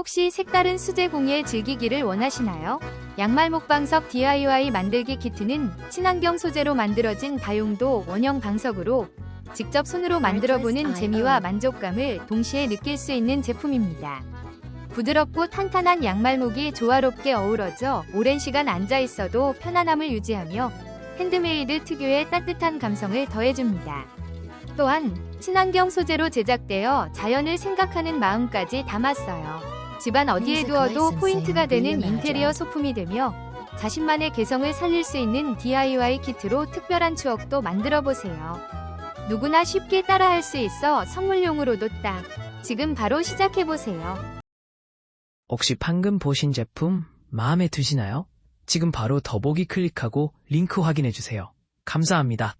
혹시 색다른 수제 공예 즐기기를 원하시나요? 양말 목방석 DIY 만들기 키트는 친환경 소재로 만들어진 다용도 원형 방석으로 직접 손으로 만들어보는 재미와 만족감을 동시에 느낄 수 있는 제품입니다. 부드럽고 탄탄한 양말목이 조화롭게 어우러져 오랜 시간 앉아 있어도 편안함을 유지하며 핸드메이드 특유의 따뜻한 감성을 더해줍니다. 또한 친환경 소재로 제작되어 자연을 생각하는 마음까지 담았어요. 집안 어디에 두어도 포인트가 되는 인테리어 소품이 되며 자신만의 개성을 살릴 수 있는 DIY 키트로 특별한 추억도 만들어 보세요. 누구나 쉽게 따라할 수 있어 선물용으로도 딱. 지금 바로 시작해 보세요. 혹시 방금 보신 제품 마음에 드시나요? 지금 바로 더보기 클릭하고 링크 확인해 주세요. 감사합니다.